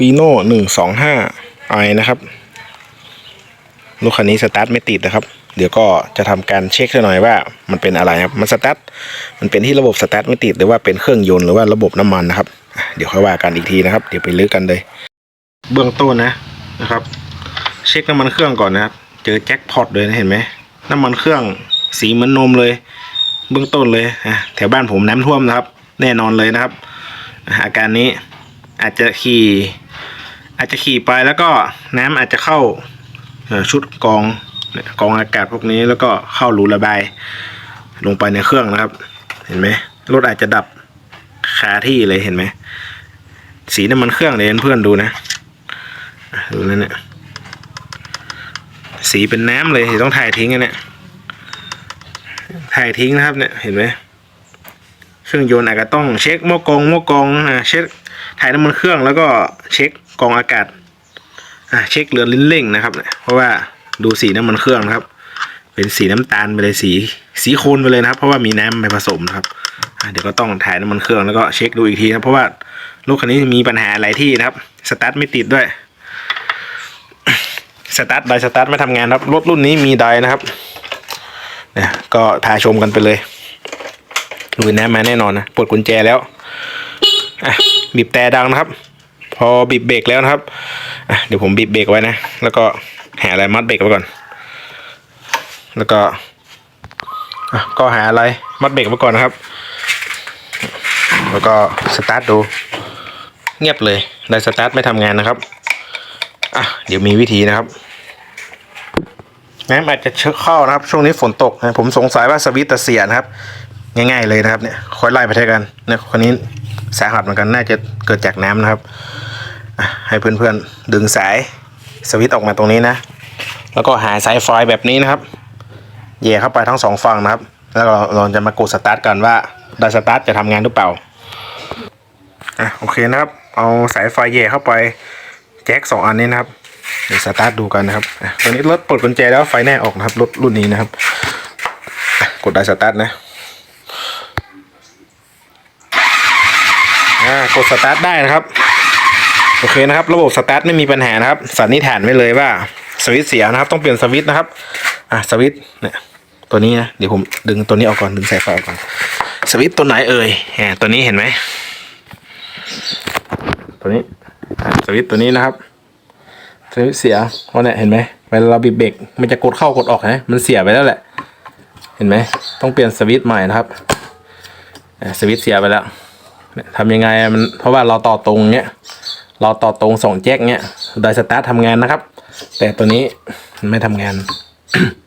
ปีโน่หนึ่งสองห้าไอนะครับรถคันนี้สตาร์ทไม่ติดนะครับ เดี๋ยวก็จะทำการเช็คหน่อยว่ามันเป็นอะไรครับ มันสตาร์ท มันเป็นที่ระบบสตาร์ทไม่ติดหรือว่าเป็นเครื่องยนต์หรือว่าระบบน้ำมันนะครับ เดี๋ยวค่อยว่ากันอีกทีนะครับ เดี๋ยวไปลื้อกันเลย เบื้องต้นนะนะครับ เช็คน้ำมันเครื่องก่อนนะครับ เจอแจ็คพอตเลยนะเห็นไหมน้ำมันเครื่องสีเหมือนนมเลย เบื้องต้นเลยอะแถวบ้านผมน้ำท่วมนะครับ แน่นอนเลยนะครับ อาการนี้อาจจะขี่ อาจจะขี่ไปแล้วก็น้ำอาจจะเข้าชุดกองกองอากาศพวกนี้แล้วก็เข้ารูระบาย ลงไปในเครื่องนะครับ เห็นไหมรถอาจจะดับคาที่เลยเห็นไหมสีน้ำมันเครื่องเลยเพื่อนดูนะดูนั่นเนี่ยสีเป็นน้ำเลยต้องถ่ายทิ้งอันเนี่ยถ่ายทิ้งนะครับเนี่ยเห็นไหมเครื่องยนต์อาจจะต้องเช็คหม้อกองหม้อกองอ่าเช็คถ่ายน้ำมันเครื่องแล้วก็เช็ค กองอากาศอะเช็คเรือลิ้นเร่งนะครับเพราะว่าดูสีน้ำมันเครื่องนะครับ เป็นสีน้ำตาลไปเลยสี สีโคลนไปเลยนะครับ เพราะว่ามีน้ำไปผสมนะครับเดี๋ยวก็ต้องถ่ายน้ำมันเครื่องแล้วก็เช็คดูอีกทีนะเพราะว่ารถคันนี้มีปัญหาหลายที่นะครับสตาร์ทไม่ติดด้วยสตาร์ทไดสตาร์ทไม่ทำงานครับรถรุ่นนี้มีไดนะครับเนี่ยก็พาชมกันไปเลยลุยน้ำมาแน่นอนนะปลดกุญแจแล้วอะบีบแต่ดังนะครับ พอบีบเบรกแล้วนะครับเดี๋ยวผมบีบเบรกไว้นะ แล้วก็หาอะไรมัดเบรกไว้ก่อน แล้วก็ก็หาอะไรมัดเบรกไว้ก่อนนะครับ แล้วก็สตาร์ทดู เงียบเลยได้สตาร์ทไม่ทำงานนะครับอะเดี๋ยวมีวิธีนะครับน้ำอาจจะเชื้อเข้านะครับ ช่วงนี้ฝนตกนะผมสงสัยว่าสวิตช์เสียนะครับ ง่าย ๆเลยนะครับเนี่ยค่อยไล่ไปเท่กันเนี่ยคนนี้สาหัสเหมือนกันน่าจะเกิดจากน้ำนะครับให้เพื่อนๆดึงสายสวิตออกมาตรงนี้นะ แล้วก็หาสายไฟแบบนี้นะครับแย่เข้าไปทั้งสองฝั่งนะครับ แล้วเราเราจะมากดสตาร์ทกันว่าไดสตาร์ทจะทำงานหรือเปล่าอะโอเคนะครับ เอาสายไฟแย่เข้าไปแจ็คสองอันนี้นะครับเดี๋ยวสตาร์ทดูกันนะครับตอนนี้รถปลดกุญแจแล้วไฟแน่ออกนะครับรถรุ่นนี้นะครับ กดไดสตาร์ทนะ อ่ากดสตาร์ทได้นะครับ โอเคนะครับ ระบบสตาร์ทไม่มีปัญหานะครับ สันนิษฐานไว้เลยว่าสวิตเสียนะครับ ต้องเปลี่ยนสวิตนะครับ อะสวิตเนี่ยตัวนี้นะเดี๋ยวผมดึงตัวนี้ออกก่อนดึงสายไฟออกก่อนสวิตตัวไหนเอ่ยแหมตัวนี้เห็นไหมตัวนี้สวิตตัวนี้นะครับสวิตเสียเพราะเนี่ยเห็นไหมเวลาเราบีบเบรกมันจะกดเข้ากดออกนะมันเสียไปแล้วแหละ เห็นไหมต้องเปลี่ยนสวิตใหม่นะครับสวิตเสียไปแล้ว ทำยังไงมันเพราะว่าเราต่อตรงเนี้ยเราต่อตรงสองแจ็คเนี้ยไดสตาร์ททำงานนะครับ แต่ตัวนี้มันไม่ทำงาน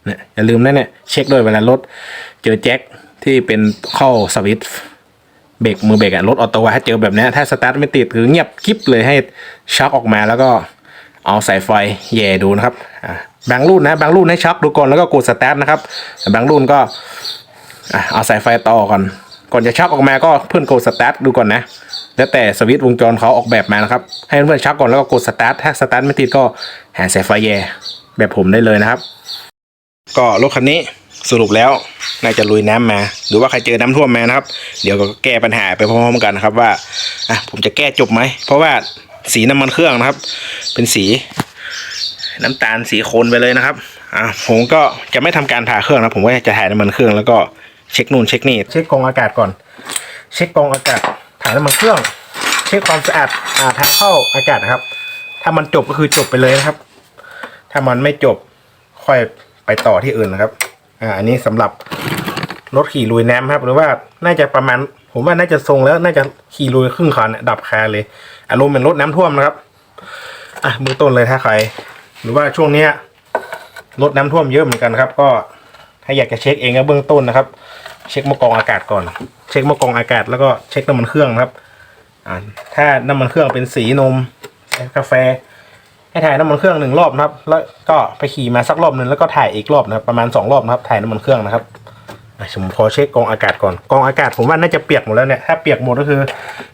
เนี่ยอย่าลืมนะเนี่ยเช็คด้วยเวลารถเจอแจ็คที่เป็นเข้าสวิตเบรกมือเบรกอะรถออโต้ถ้าเจอแบบนี้ถ้าสตาร์ทไม่ติดคือเงียบคลิปเลยให้ชักออกมาแล้วก็เอาสายไฟแย่ดูนะครับบางรุ่นนะบางรุ่นให้ชักดูก่อนแล้วก็กดสตาร์ทนะครับแต่บางรุ่นก็เอาสายไฟต่อก่อน ก่อนจะชักออกมาก็เพื่อนกดสตาร์ทดูก่อนนะ แล้วแต่สวิตช์วงจรเขาออกแบบมานะครับ ให้เพื่อนชักก่อนแล้วก็กดสตาร์ทถ้าสตาร์ทไม่ติดก็หาสายไฟแย่แบบผมได้เลยนะครับ ก็รถคันนี้สรุปแล้วน่าจะลุยน้ำมา หรือว่าใครเจอน้ำท่วมมานะครับ เดี๋ยวก็แก้ปัญหาไปพร้อมๆกันนะครับว่าอะผมจะแก้จบไหม เพราะว่าสีน้ำมันเครื่องนะครับ เป็นสีน้ำตาลสีโคนไปเลยนะครับอะผมก็จะไม่ทำการผ่าเครื่องนะผมก็จะถ่ายน้ำมันเครื่องแล้วก็ เช็คนู่นเช็คนี่เช็คกองอากาศก่อน เช็คกองอากาศถ่ายน้ำมันเครื่อง เช็คความสะอาดอ่าทางเข้าอากาศนะครับ ถ้ามันจบก็คือจบไปเลยนะครับ ถ้ามันไม่จบค่อยไปต่อที่อื่นนะครับ อ่าอันนี้สำหรับรถขี่ลุยน้ำครับ หรือว่าน่าจะประมาณ ผมว่าน่าจะทรงแล้ว น่าจะขี่ลุยครึ่งคันดับคาเลย อารมณ์เหมือนรถน้ำท่วมนะครับ อะมือต้นเลยถ้าใคร หรือว่าช่วงเนี้ยรถน้ำท่วมเยอะเหมือนกันครับ ก็ถ้าอยากจะเช็คเองก็เบื้องต้นนะครับ เช็คหมอกรองอากาศก่อน เช็คหมอกรองอากาศแล้วก็เช็คน้ำมันเครื่องครับอ่าถ้าน้ำมันเครื่องเป็นสีนมกาแฟ ให้ถ่ายน้ำมันเครื่องหนึ่งรอบนะครับ แล้วก็ไปขี่มาสักรอบหนึ่งแล้วก็ถ่ายอีกรอบนะครับ ประมาณสองรอบนะครับ ถ่ายน้ำมันเครื่องนะครับผมขอเช็คกองอากาศก่อนกองอากาศผมว่าน่าจะเปียกหมดแล้วเนี่ยถ้าเปียกหมดก็คือ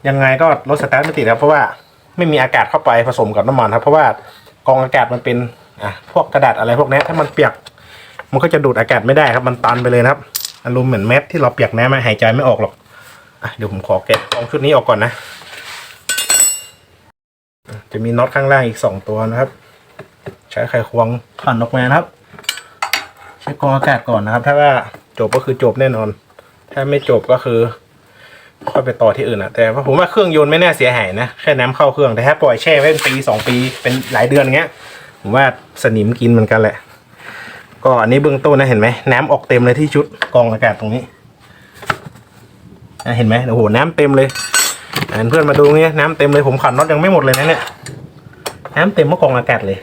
ยังไงก็รถสตาร์ทไม่ติดครับเพราะว่าไม่มีอากาศเข้าไปผสมกับน้ำมันครับ เพราะว่ากองอากาศมันเป็นอะพวกกระดาษอะไรพวกนี้ถ้ามันเปียก มันก็จะดูดอากาศไม่ได้ครับ มันตันไปเลยนะครับ อารมณ์เหมือนแมสที่เราเปียกน้ำมาหายใจไม่ออกหรอกอะเดี๋ยวผมขอแกะกองชุดนี้ออกก่อนนะ จะมีน็อตข้างล่างอีกสองตัวนะครับ ใช้ไขควงขันออกมานะครับเช็คกรองอากาศก่อนนะครับ ถ้าว่าจบก็คือจบแน่นอน ถ้าไม่จบก็คือก็ไปต่อที่อื่นอะแต่ว่าผมว่าเครื่องยนต์ไม่น่าเสียหายนะแค่น้ำเข้าเครื่องแต่ถ้าปล่อยแช่ไว้เป็นปีสองปีเป็นหลายเดือนอย่างเงี้ย ผมว่าสนิมกินเหมือนกันแหละ ก็อันนี้เบื้องต้นนะเห็นไหมน้ำออกเต็มเลยที่ชุดกองอากาศตรงนี้อะเห็นไหมโอ้โหน้ำเต็มเลยอะเพื่อนมาดูเนี่ยน้ำเต็มเลยผมขันน็อตยังไม่หมดเลยนะเนี่ยน้ำเต็มเมื่อกองอากาศเลย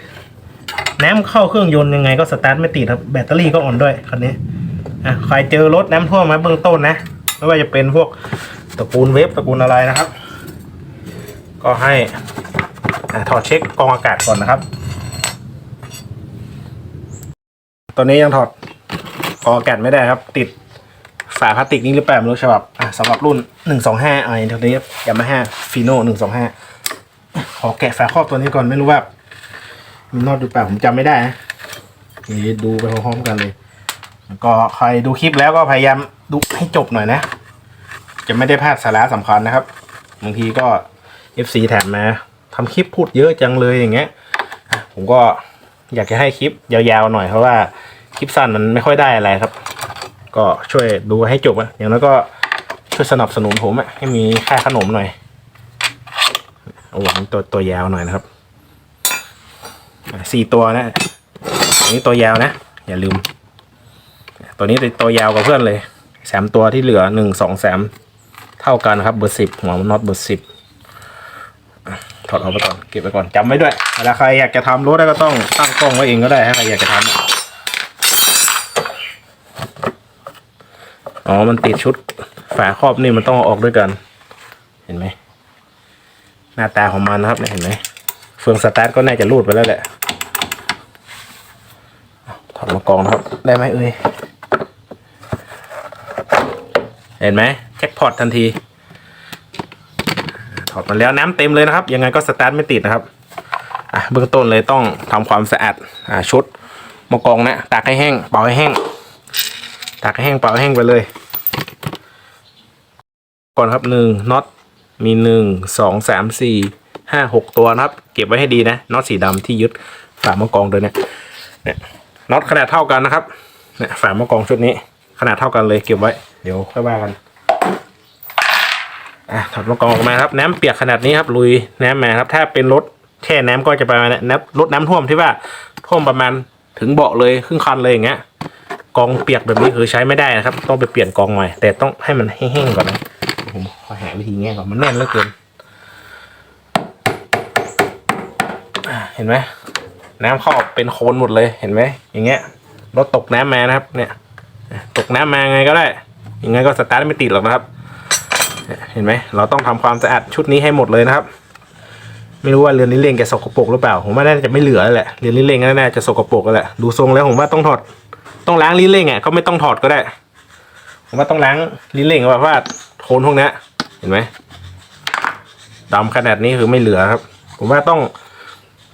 น้ำเข้าเครื่องยนต์ยังไงก็สตาร์ทไม่ติดครับแบตเตอรี่ก็อ่อนด้วยคันนี้อะใครเจอรถน้ำท่วมมาเบื้องต้นนะไม่ว่าจะเป็นพวกตระกูลเวฟตระกูลอะไรนะครับ ก็ให้อถอดเช็คกองอากาศก่อนนะครับ ตอนนี้ยังถอดกองอากาศไม่ได้ครับ ติดฝาพลาสติกนี้หรือเปล่าไม่รู้ฉบับอะสำหรับรุ่นหนึ่งสองห้าไอเท่านี้ยามาฮ่าฟีโน่หนึ่งสองห้าขอแกะฝาครอบตัวนี้ก่อนไม่รู้ว่ามีนอตหรือเปล่าผมจำไม่ได้นะนี่ดูไปพร้อมๆกันเลย ก็ใครดูคลิปแล้วก็พยายามดูให้จบหน่อยนะ จะไม่ได้พลาดสาระสำคัญนะครับบางทีก็ FC แถมมาทำคลิปพูดเยอะจังเลยอย่างเงี้ยผมก็อยากจะให้คลิปยาวๆหน่อยเพราะว่า คลิปสั้นมันไม่ค่อยได้อะไรครับ ก็ช่วยดูให้จบอะอย่างน้อยก็ช่วยสนับสนุนผมอะให้มีค่าขนมหน่อยโอ้โหตัวตัวยาวหน่อยนะครับสี่ตัวนะอันนี้ตัวยาวนะ อย่าลืม ตัวนี้ตัวยาวกว่าเพื่อนเลยสามตัวที่เหลือหนึ่งสองสามเท่ากันครับเบอร์สิบหัวนน็อตเบอร์สิบถอดออกไปก่อนเก็บไปก่อนจำไว้ด้วยเวลาใครอยากจะทำรถได้ก็ต้องตั้งกล้องไว้เองก็ได้ถ้าใครอยากจะทำ อ๋อ มันติดชุดฝาครอบนี่มันต้องออกด้วยกัน เห็นไหม หน้าตาของมันนะครับเห็นไหมเฟืองสตาร์ทก็น่าจะรูดไปแล้วแหละถอดมากองนะครับ ได้ไหมเอ่ยเห็นไหมแจ็คพอตทันทีถอดมาแล้วน้ำเต็มเลยนะครับ ยังไงก็สตาร์ทไม่ติดนะครับอะเบื้องต้นเลยต้องทำความสะอาดอ่าชุดมากองนะตากให้แห้ง เป่าให้แห้ง ตากให้แห้งเปล่าแห้งไปเลย ก่อนครับหนึ่งน็อตมีหนึ่งสองสามสี่ห้าหกตัวนะครับ เก็บไว้ให้ดีนะน็อตสีดำที่ยึดฝามะกองโดยเนี่ยเนี่ยน็อตขนาดเท่ากันนะครับเนี่ยฝามะกองชุดนี้ขนาดเท่ากันเลยเก็บไว้เดี๋ยวค่อยว่ากันอะถอดมะกองออกมาครับน้ำเปียกขนาดนี้ครับลุยน้ำมาครับ ถ้าเป็นรถแช่น้ำก็จะประมาณนี้น้ำรถน้ำท่วมที่ว่าท่วมประมาณถึงเบาะเลยครึ่งคันเลยอย่างเงี้ย กองเปียกแบบนี้คือใช้ไม่ได้นะครับ ต้องไปเปลี่ยนกองใหม่ แต่ต้องให้มันแห้งๆก่อนนะผมขอหาวิธีแง่ก่อนมันแน่นเหลือเกินเห็นไหมน้ำเข้าเป็นโคลนหมดเลยเห็นไหมอย่างเงี้ยรถตกน้ำมานะครับ เนี่ย ตกน้ำมาไงก็ได้ยังไงก็สตาร์ทไม่ติดหรอกนะครับ เห็นไหมเราต้องทำความสะอาดชุดนี้ให้หมดเลยนะครับ ไม่รู้ว่าเรือนลิ้เลงแกสกปรกหรือเปล่า ผมว่าน่าจะไม่เหลือแล้วแหละเรือนลิ้เล่งน่าจะสกปรกแล้วแหละดูทรงแล้วผมว่าต้องถอด ต้องล้างลิ้นเล่งอะก็ไม่ต้องถอดก็ได้ ผมว่าต้องล้างลิ้นเล่งแบบว่าโคนพวกนี้เห็นไหมดำขนาดนี้คือไม่เหลือครับ ผมว่าต้อง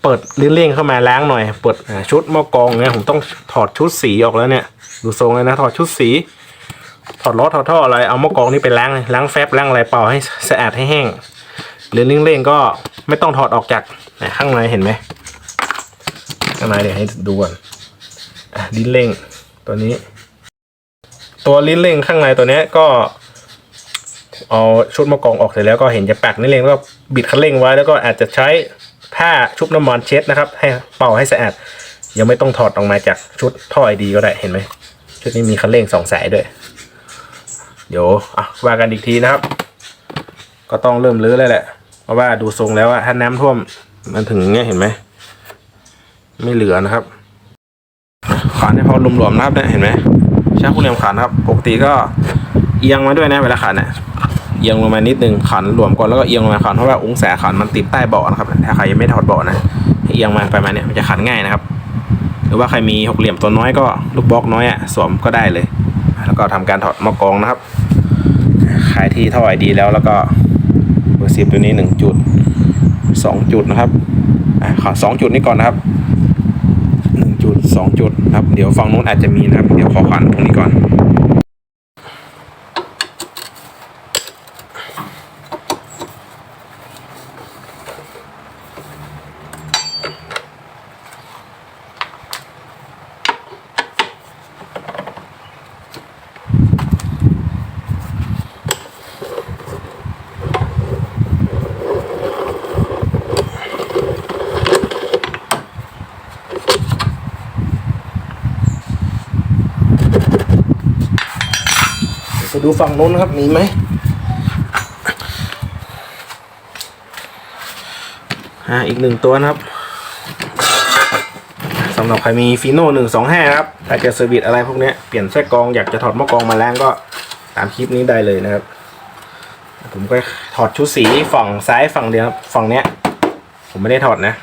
เปิดลิ้นเล่งเข้ามาล้างหน่อย เปิดชุดมอกรองเนี่ยผมต้องถอดชุดสีออกแล้วเนี่ย ดูทรงเลยนะถอดชุดสี ถอดล้อถอดท่ออะไรเอามอกรองนี่ไปล้างล้างแฟบล้างอะไรเปล่าให้สะอาดให้แห้งหรือลิ้นเล่งก็ไม่ต้องถอดออกจากข้างในเห็นไหมข้างในเดี๋ยวให้ดูก่อนอะลิ้นเล่ง ตัวนี้ ตัวลิ้นเล่งข้างในตัวนี้ก็ เอาชุดมากองออกเสร็จแล้วก็เห็นจะปักนี่เองแล้วก็บิดคันเร่งไว้แล้วก็อาจจะใช้ผ้าชุบน้ำมันเช็ดนะครับ ให้เป่าให้สะอาดยังไม่ต้องถอดออกมาจากชุดท่อไอดีก็ได้เห็นไหมชุดนี้มีคันเร่งสองสายด้วย เดี๋ยวอะว่ากันอีกทีนะครับ ก็ต้องเริ่มรื้อแล้วแหละ เพราะว่าดูทรงแล้วอะถ้าน้ำท่วมมันถึงเงี้ยเห็นไหม ไม่เหลือนะครับานให้พอหลวมๆนะครับเนี่ยเห็นไหมใช่างผู้เรียมขันครับ ปกติก็เอียงมาด้วยนะเวลาขันเนี่ยเอียงลงมานิดนึงขันหลวมก่อนแล้วก็เอียงลงมาขันเพราะว่าองศาขันมันติดใต้เบาะนะครับถ้าใครยังไม่ถอดเบาะนะเอียงมาไปมาเนี้ยมันจะขันง่ายนะครับ หรือว่าใครมีหกเหลี่ยมตัวน้อยก็ลูกบล็อกน้อยอะสวมก็ได้เลย แล้วก็ทำการถอดมากองนะครับขายที่เท่าไหร่ดีแล้วแล้วก็เบอร์สิบตัวนี้หนึ่งจุดสองจุดนะครับอะขอสองจุดนี้ก่อนนะครับ หนึ่งจุดสองจุดครับ เดี๋ยวฝั่งนู้นอาจจะมีนะครับ เดี๋ยวขอขันตรงนี้ก่อน ดูฝั่งโน้นครับมีไหมอ่าอีกหนึ่งตัวนะครับสำหรับใครมีฟีโน่หนึ่งสองห้าครับอยากจะเซอร์วิสอะไรพวกนี้เปลี่ยนแส้กรองอยากจะถอดหม้อกรองมาแล้งก็ตามคลิปนี้ได้เลยนะครับ ผมก็ถอดชุดสีฝั่งซ้ายฝั่งเดียวฝั่งเนี้ย ผมไม่ได้ถอดนะ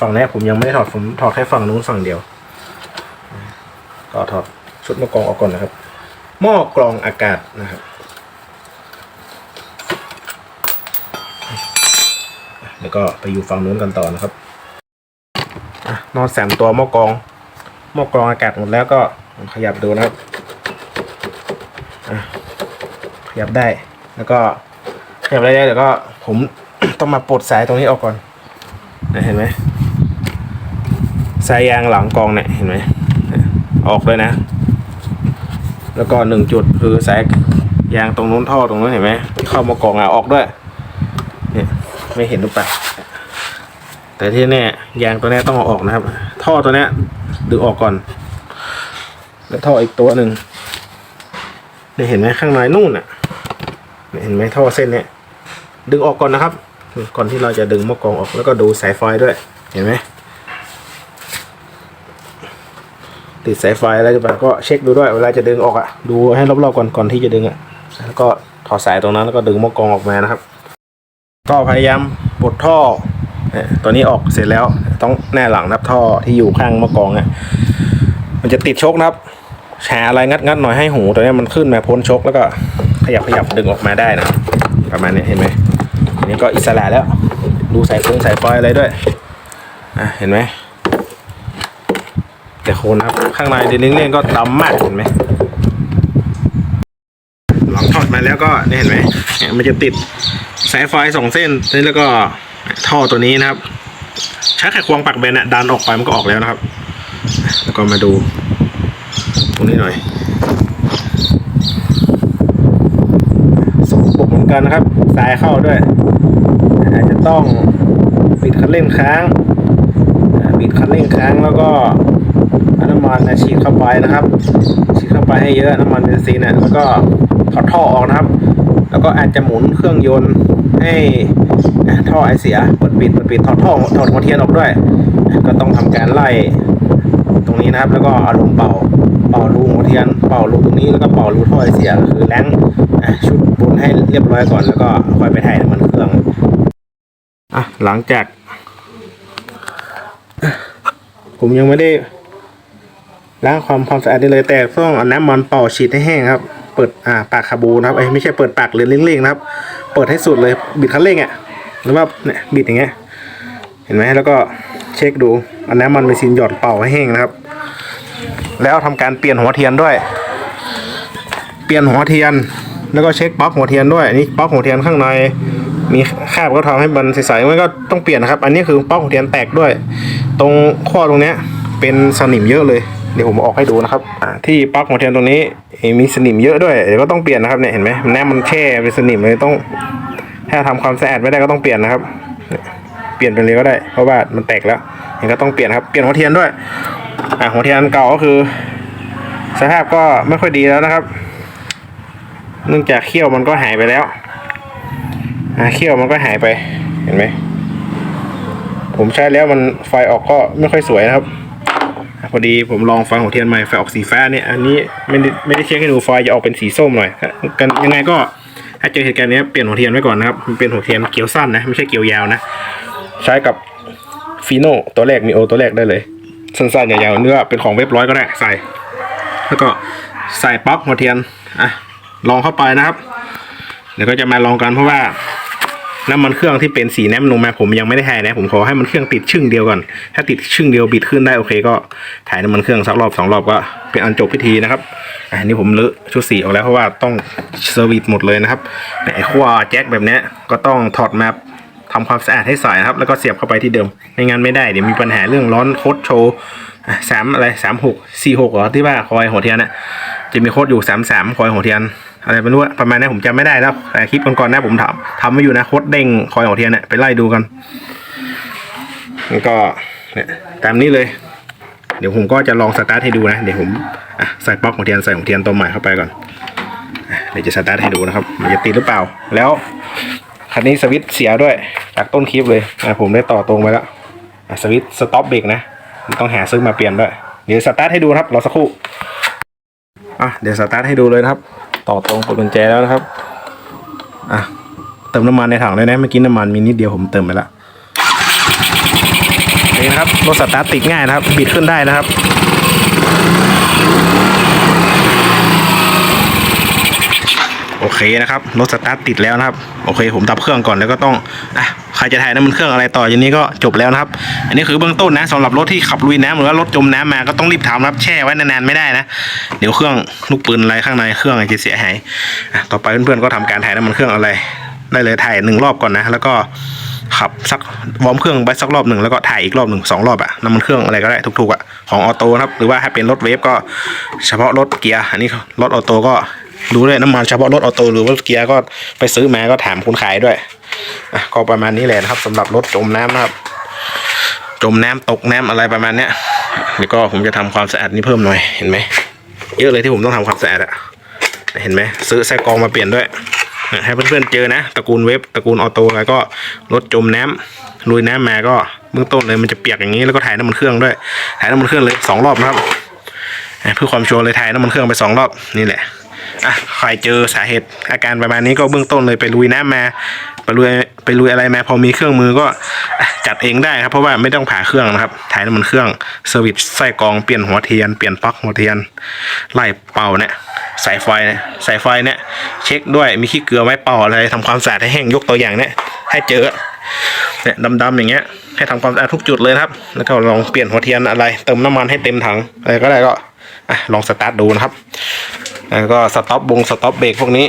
ฝั่งเนี้ยผมยังไม่ได้ถอดผมถอดแค่ฝั่งนู้นฝั่งเดียว ก็ถอดชุดหม้อกรองออกก่อนนะครับ หม้อกรองอากาศนะครับแล้วก็ไปอยู่ฝั่งนู้นกันต่อนะครับอนอนแสมตัวหม้อกรองหม้อกรองอากาศหมดแล้วก็ขยับดูนะครับขยับได้แล้วก็ขยับได้แล้วเดี๋ยวก็ผมต้องมาปลดสายตรงนี้ออกก่อนนะเห็นไหมสายยางหลังกองเนี่ยเห็นไหมออกเลยนะ แล้วก็หนึ่งจุดคือสายยางตรงนู้นท่อตรงนู้นเห็นไหมที่เข้ามากรองอะออกด้วยเนี่ยไม่เห็นหรือเปล่าแต่ที่แน่ยางตัวนี้ต้องเอาออกนะครับ ท่อตัวนี้ดึงออกก่อน แล้วท่ออีกตัวหนึ่งเนี่ยเห็นไหมข้างในนู่นอะเนี่ยเห็นไหมท่อเส้นเนี้ยดึงออกก่อนนะครับ ก่อนที่เราจะดึงม้อกรองออกแล้วก็ดูสายไฟด้วย เห็นไหม ติดสายไฟอะไรหรือเปล่าก็เช็คดูด้วยเวลาจะดึงออกอะดูให้รอบๆก่อนก่อนที่จะดึงอะแล้วก็ถอดสายตรงนั้นแล้วก็ดึงมอกรองออกมานะครับ ก็พยายามปลดท่อตัวนี้ออกเสร็จแล้วต้องแน่หลังนับท่อที่อยู่ข้างมอกรองอะมันจะติดชกนะครับแฉอะไรงัดงัดๆหน่อยให้หูตัวนี้มันขึ้นมาพ้นชกแล้วก็ขยับขยับดึงออกมาได้นะประมาณนี้เห็นไหมอันนี้ก็อิสระแล้ว ดูสายฟงสายไฟอะไรด้วยอะเห็นไหม แต่โคนครับ ข้างในดินเลี่ยงๆก็ดำมากเห็นไหมหลังถอดมาแล้วก็เนี่ยเห็นไหมเนี่ยมันจะติดสายไฟสองเส้นนี่แล้วก็ท่อตัวนี้นะครับใช้ไขควงปักแบนอะดันออกไปมันก็ออกแล้วนะครับ แล้วก็มาดูตรงนี้หน่อยสกปรกเหมือนกันนะครับ สายเข้าด้วย อาจจะต้องปิดคันเร่งค้างปิดคันเร่งค้างแล้วก็ น้ำมันน่ะฉีดเข้าไปนะครับ ฉีดเข้าไปให้เยอะน้ำมันเบนซินน่ะแล้วก็ถอดท่อออกนะครับ แล้วก็อาจจะหมุนเครื่องยนต์ให้ท่อไอเสียเปิดปิดเปิดปิดถอดท่อถอดหัวเทียนออกด้วย ก็ต้องทำการไล่ตรงนี้นะครับ แล้วก็อาลมณ์เป่าเป่ารูหัวเทียนเป่ารูตรงนี้แล้วก็เป่ารูท่อไอเสียคือแล้งชุดบนให้เรียบร้อยก่อนแล้วก็ค่อยไปถ่ายน้ำมันเครื่องอะหลังจาก ผมยังไม่ได้ ล้างความความสะอาดได้เลยแต่ต้องเอาน้ำมันเป่าฉีดให้แห้งครับ เปิดอ่าปากคาบูนะครับไอ้ไม่ใช่เปิดปากหรือเร่งๆนะครับ เปิดให้สุดเลยบิดคันเร่งอะหรือว่าเนี่ยบิดอย่างเงี้ยเห็นไหมแล้วก็เช็คดูเอาน้ำมันเบนซินหยอดเป่าให้แห้งนะครับ แล้วทำการเปลี่ยนหัวเทียนด้วย เปลี่ยนหัวเทียน แล้วก็เช็คปลักหัวเทียนด้วยอันนี้ปลั๊กหัวเทียนข้างในมีคาบก็ทำให้มันใสๆมันก็ต้องเปลี่ยนนะครับ อันนี้คือปลักหัวเทียนแตกด้วย ตรงข้อตรงเนี้ยเป็นสนิมเยอะเลย เดี๋ยวผมออกให้ดูนะครับที่ปลั๊กหัวเทียนตรงนี้มีสนิมเยอะด้วยเดี๋ยวก็ต้องเปลี่ยนนะครับเนี่ยเห็นไหมแนบมันแช่เป็นสนิมเลยต้อง ถ้าทำความสะอาดไม่ได้ก็ต้องเปลี่ยนนะครับ เปลี่ยนไปเลยก็ได้ เพราะว่ามันแตกแล้วยังก็ต้องเปลี่ยนครับเปลี่ยนหัวเทียนด้วยอ่าหัวเทียนเก่าก็คือ สภาพก็ไม่ค่อยดีแล้วนะครับ เนื่องจากเขี้ยวมันก็หายไปแล้วอ่าเขี้ยวมันก็หายไปเห็นไหมผมใช้แล้วมันไฟออกก็ไม่ค่อยสวยนะครับ พอดีผมลองไฟหัวเทียนใหม่ไฟออกสีฟ้าเนี่ยอันนี้ไม่ได้ไม่ได้เช็คให้ดูไฟจะออกเป็นสีส้มหน่อยกันยังไงก็ถ้าเจอเหตุการณ์นี้เปลี่ยนหัวเทียนไว้ก่อนนะครับมันเป็นหัวเทียนเกลียวสั้นนะไม่ใช่เกลียวยาวนะ ใช้กับฟีโน่ตัวแรกมีโอตัวแรกได้เลย สั้นๆยาวๆเนื้อเป็นของเว็บร้อยก็ได้ใส่ แล้วก็ใส่ปลั๊กหัวเทียนอะลองเข้าไปนะครับ เดี๋ยวก็จะมาลองกันเพราะว่า น้ำมันเครื่องที่เป็นสีแนมนมมาผมยังไม่ได้ถ่ายนะ ผมขอให้มันเครื่องติดชึ่งเดียวก่อน ถ้าติดชึ่งเดียวบิดขึ้นได้โอเคก็ถ่ายน้ำมันเครื่องสักรอบสองรอบก็เป็นอันจบพิธีนะครับอันนี้ผมเลอะชุดสีออกแล้วเพราะว่าต้องเซอร์วิสหมดเลยนะครับแต่ไอ้ขั้วแจ็คแบบเนี้ยก็ต้องถอดมาทำความสะอาดให้ใสนะครับ แล้วก็เสียบเข้าไปที่เดิม ไม่งั้นไม่ได้ เดี๋ยวมีปัญหาเรื่องร้อนโคดโชว์สามอะไรสามหกสี่หกเหรอที่ว่าคอยหัวเทียนน่ะจะมีโคดอยู่สามสามคอยหัวเทียน อะไรไม่รู้ะประมาณนี้ผมจำไม่ได้แล้วแต่คลิปก่อนๆนะผมทำทำมาอยู่นะโคดเด้งคอยหัวเทียนเนี่ยไปไล่ดูกันแล้วก็เนี่ยตามนี้เลย เดี๋ยวผมก็จะลองสตาร์ทให้ดูนะ เดี๋ยวผมใส่ปลั๊กหัวเทียนใส่หัวเทียนตัวใหม่เข้าไปก่อนเดี๋ยวจะสตาร์ทให้ดูนะครับมันจะติดหรือเปล่า แล้วคันนี้สวิตช์เสียด้วยจากต้นคลิปเลยอะผมได้ต่อตรงไปแล้วสวิตช์สต็อปเบรกนะต้องหาซื้อมาเปลี่ยนด้วยเดี๋ยวสตาร์ทให้ดูครับรอสักครู่อะเดี๋ยวสตาร์ทให้ดูเลยนะครับ ต่อตรงกดกุญแจแล้วนะครับอะเติมน้ำมันในถังเลยนะเมื่อกี้น้ำมันมีนิดเดียวผมเติมไปแล้วนี่นะครับรถสตาร์ทติดง่ายนะครับ บิดขึ้นได้นะครับโอเคนะครับรถสตาร์ทติดแล้วนะครับ โอเค ผมดับเครื่องก่อนแล้วก็ต้องอะ รจะถ่ายน้ำมันเครื่องอะไรต่ออย่างนี้ก็จบแล้วนะครับ อันนี้คือเบื้องต้นนะสำหรับรถที่ขับลุยน้ำหรือว่ารถจมน้ำมาก็ต้องรีบทำครับแช่ไว้นานๆไม่ได้นะ เดี๋ยวเครื่องลูกปืนอะไรข้างในเครื่องอาจจะเสียหายต่อไปเพื่อนๆก็ทำการถ่ายน้ำมันเครื่องอะไร ได้เลยถ่ายหนึ่งรอบก่อนนะ แล้วก็ขับสักวอร์มเครื่องไปสักรอบหนึ่งแล้วก็ถ่ายอีกรอบหนึ่งสองรอบอะน้ำมันเครื่องอะไรก็ได้ทุกๆอะของออโต้ครับหรือว่าถ้าเป็นรถเวฟก็เฉพาะรถเกียร์อันนี้รถออโต้ก็ดูเลยน้ำมันเฉพาะรถออโต้หรือว่ารถเกียร์ก็ไปซื้อมาก็ถามคนขายด้วย ก็ประมาณนี้แหละนะครับสำหรับรถจมน้ำนะครับ จมน้ำตกน้ำอะไรประมาณเนี้ยเดี๋ยวก็ผมจะทำความสะอาดนี่เพิ่มหน่อยเห็นไหมเยอะเลยที่ผมต้องทำความสะอาดอะเห็นไหมซื้อไส้กรองมาเปลี่ยนด้วยให้เพื่อนๆเจอนะตระกูลเว็บตระกูลออโต้แล้วก็รถจมน้ำลุยน้ำมาก็เบื้องต้นเลยมันจะเปียกอย่างนี้แล้วก็ถ่ายน้ำมันเครื่องด้วยถ่ายน้ำมันเครื่องเลยสองรอบนะครับเพื่อความชัวร์เลยถ่ายน้ำมันเครื่องไปสองรอบนี่แหละอะใครเจอสาเหตุอาการประมาณนี้ก็เบื้องต้นเลยไปลุยน้ำมา ไปลุยไปลุยอะไรมาพอมีเครื่องมือก็จัดเองได้ครับ เพราะว่าไม่ต้องผ่าเครื่องนะครับ ถ่ายน้ำมันเครื่องเซอร์วิสไส้กองเปลี่ยนหัวเทียนเปลี่ยนปลั๊กหัวเทียนไล่เป่าเนี่ยสายไฟเนี่ยสายไฟเนี่ยเช็คด้วยมีขี้เกลือไว้เป่าอะไรทำความสะอาดให้แห้งยกตัวอย่างเนี่ยให้เจอเนี่ยดำๆอย่างเงี้ยให้ทำความสะอาดทุกจุดเลยครับ แล้วก็ลองเปลี่ยนหัวเทียนอะไร เติมน้ำมันให้เต็มถังอะไรก็ได้ก็อะลองสตาร์ทดูนะครับแล้วก็สต็อปบงสต็อปเบรกพวกนี้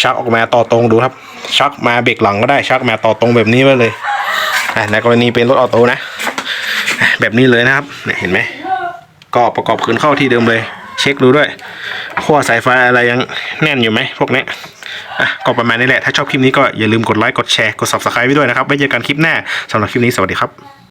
ชักออกมาต่อตรงดูครับ ชักมาเบรกหลังก็ได้ชักมาต่อตรงแบบนี้ไปเลยในกรณีเป็นรถออโต้นะแบบนี้เลยนะครับเนี่ยเห็นไหมก็ประกอบคืนเข้าที่เดิมเลย เช็คดูด้วยขั้วสายไฟอะไรยังแน่นอยู่ไหมพวกนี้อะก็ประมาณนี้แหละ ถ้าชอบคลิปนี้ก็อย่าลืมกดไลค์กดแชร์กด subscribe ไว้ด้วยนะครับไว้เจอกันคลิปหน้าสำหรับคลิปนี้สวัสดีครับ